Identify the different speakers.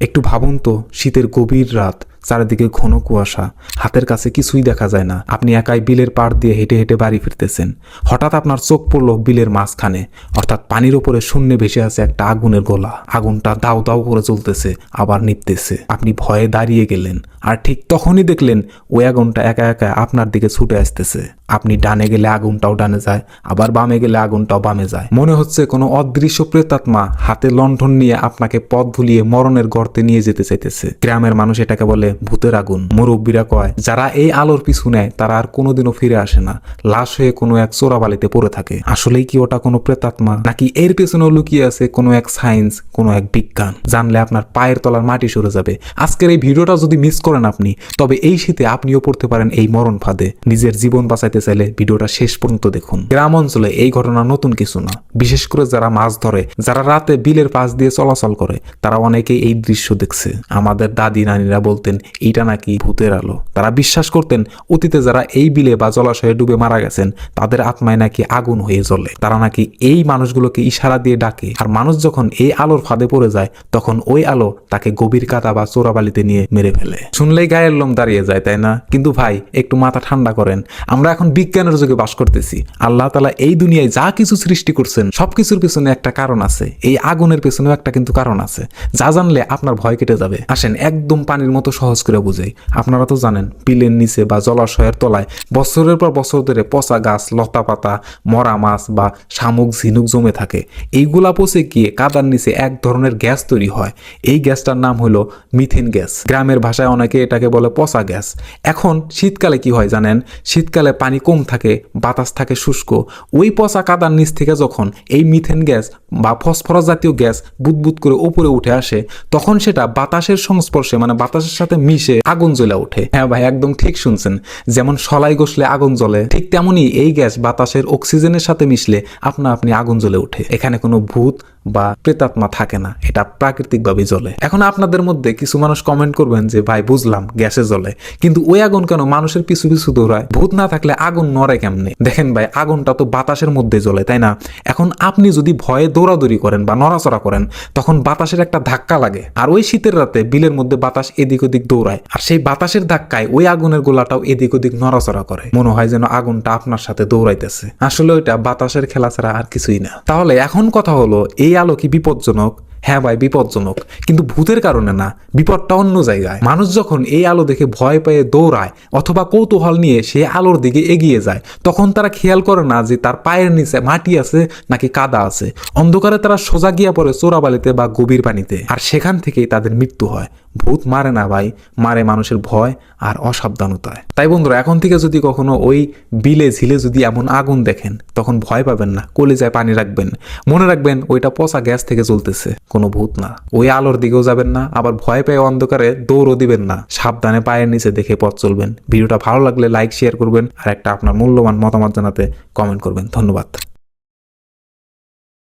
Speaker 1: একটু ভাবুন তো শীতের গভীর রাত। চারিদিকে ঘন কুয়াশা। হাতের কাছে কিছুই দেখা যায় না। আপনি একাই বিলের পাড় দিয়ে হেঁটে হেঁটে বাড়ি ফিরতেছেন। হঠাৎ আপনার চোখ পড়ল বিলের মাঝখানে। অর্থাৎ পানির ওপরে শূন্যে ভেসে আছে একটা আগুনের গোলা। আগুনটা দাও দাও করে চলতেছে আবার নিপতেছে আপনি ভয়ে দাঁড়িয়ে গেলেন। আর ঠিক তখনই দেখলেন, ওই আগুনটা একা একা আপনার দিকে ছুটে আসতেছে। আপনি ডানে গেলে আগুনটাও ডানে যায়, আবার বামে গেলে আগুনটাও বামে যায়। মনে হচ্ছে কোনো অদৃশ্য প্রেতাত্মা হাতে লণ্ঠন নিয়ে আপনাকে পথ ভুলিয়ে মরণের গর্তে নিয়ে যেতে চাইতেছে। গ্রামের মানুষ এটাকে বলে ভূতের আগুন। মুরব্বীরা কয়, যারা এই আলোর পিছু নেয়, তারা আর কোনোদিনও ফিরে আসে না। লাশ হয়ে কোনো এক চোরাবালিতে পড়ে থাকে। আসলেই কি ওটা কোনো প্রেতাত্মা? নাকি এর পেছনেও লুকিয়ে আছে কোনো এক সায়েন্স, কোনো এক বিজ্ঞান? জানলে আপনার পায়ের তলার মাটি সরে যাবে। আজকের এই ভিডিওটা যদি মিস করেন আপনি, তবে এই শীতে আপনিও পড়তে পারেন এই মরণ ফাঁদে। নিজের জীবন বাঁচাইতে চাইলে ভিডিওটা শেষ পর্যন্ত দেখুন। গ্রাম অঞ্চলে এই ঘটনা নতুন কিছু না। বিশেষ করে যারা মাছ ধরে, যারা রাতে বিলের পাশ দিয়ে চলাচল করে, তারা অনেকেই এই দৃশ্য দেখছে। আমাদের দাদি, নানিরা বলতেন এইটা নাকি ভূতের আলো। তারা বিশ্বাস করতেন, অতীতে যারা এই বিলে বা জলাশয়ে ডুবে মারা গেছেন, তাদের আত্মায় নাকি আগুন হয়ে জ্বলে। তারা নাকি এই মানুষগুলোকে ইশারা দিয়ে ডাকে। আর মানুষ যখন এই আলোর ফাঁদে পড়ে যায়, তখন ওই আলো তাকে গভীর কাদা বা চোরাবালিতে নিয়ে মেরে ফেলে। শুনলেই গায়ের লোম দাঁড়িয়ে যায়, তাই না? কিন্তু ভাই, একটু মাথা ঠান্ডা করেন। আমরা এখন বিজ্ঞানের যুগে বাস করতেছি। আল্লাহ তালা এই দুনিয়ায় যা কিছু সৃষ্টি করছেন, সবকিছুর পেছনে একটা কারণ আছে। এই আগুনের পেছনেও একটা কিন্তু কারণ আছে। যা জানলে আপনার ভয় কেটে যাবে। আসেন, একদম পানির মতো সহজ করে বুঝাই। আপনারা তো জানেন বিলের নিচে বা জলাশয়ের তলায় বছরের পর বছর ধরে পচা গাছ, লতা পাতা, মরা মাছ বা শামুক, ঝিনুক জমে থাকে। এইগুলা পচে গিয়ে কাদার নিচে এক ধরনের গ্যাস তৈরি হয়। এই গ্যাসটার নাম হলো মিথেন গ্যাস। গ্রামের ভাষায় অনেকে এটাকে বলে পচা গ্যাস। এখন শীতকালে কি হয় জানেন? শীতকালে পানি কম থাকে, বাতাস থাকে শুষ্ক। ওই পচা কাদার নিচ থেকে যখন এই মিথেন গ্যাস বা ফসফরাস জাতীয় গ্যাস বুদবুদ করে উপরে উঠে আসে, তখন সেটা বাতাসের সংস্পর্শে মানে বাতাসের সাথে মিশে আগুন জ্বলে ওঠে। হ্যাঁ ভাই, একদম ঠিক শুনছেন। যেমন সলাই গসলে আগুন জ্বলে, ঠিক তেমনই এই গ্যাস বাতাসের অক্সিজেনের সাথে মিশলে আপনা আপনি আগুন জ্বলে ওঠে। এখানে কোনো ভূত বা প্রেতাত্মা থাকে না, এটা প্রাকৃতিকভাবে জ্বলে। এখন আপনাদের মধ্যে কিছু মানুষ কমেন্ট করবেন যে, ভাই, বুঝলাম, গ্যাসে জ্বলে। কিন্তু ওই আগুন কেন মানুষের পিছু পিছু দৌড়ায়? ভূত না থাকলে আগুন নড়ে কেমনে? দেখেন ভাই, আগুনটা তো বাতাসের মধ্যে জ্বলে, তাই না? এখন আপনি যদি ভয়ে দৌড়াদৌড়ি করেন বা নড়াচড়া করেন, তখন বাতাসের একটা ধাক্কা লাগে। আর ওই শীতের রাতে বিলের মধ্যে বাতাস এদিক ওদিক দৌড়ায়, আর সেই বাতাসের ধাক্কায় ওই আগুনের গোলাটাও এদিক ওদিক নড়াচড়া করে। মনে হয় যেন আগুনটা আপনার সাথে দৌড়াইতেছে। আসলে ওইটা বাতাসের খেলা ছাড়া আর কিছুই না। তাহলে এখন কথা হলো, এই আলো কি বিপজ্জনক? হ্যাঁ ভাই, বিপজ্জনক। কিন্তু ভূতের কারণে না, বিপদটা অন্য জায়গায়। মানুষ যখন এই আলো দেখে ভয় পেয়ে দৌড়ায় অথবা কৌতূহল নিয়ে সে আলোর দিকে এগিয়ে যায়, তখন তারা খেয়াল করে না যে তার পায়ের নিচে মাটি আছে নাকি কাদা আছে। অন্ধকারে তারা সোজা গিয়া পড়ে চোরাবালিতে বা গভীর পানিতে। আর সেখান থেকেই তাদের মৃত্যু হয়। ভূত মারে না ভাই, মারে মানুষের ভয় আর অসাবধানতায়। তাই বন্ধুরা, এখন থেকে যদি কখনো ওই বিলে ঝিলে যদি এমন আগুন দেখেন, তখন ভয় পাবেন না, কলিজায় পানি রাখবেন। মনে রাখবেন ওইটা পচা গ্যাস থেকে চলতেছে কোনো ভূত না। ওই আলোর দিকেও যাবেন না, আবার ভয় পেয়ে অন্ধকারে দৌড়ও দিবেন না। সাবধানে পায়ের নিচে দেখে পথ চলবেন। ভিডিওটা ভালো লাগলে লাইক শেয়ার করবেন, আর একটা আপনার মূল্যবান মতামত জানাতে কমেন্ট করবেন। ধন্যবাদ।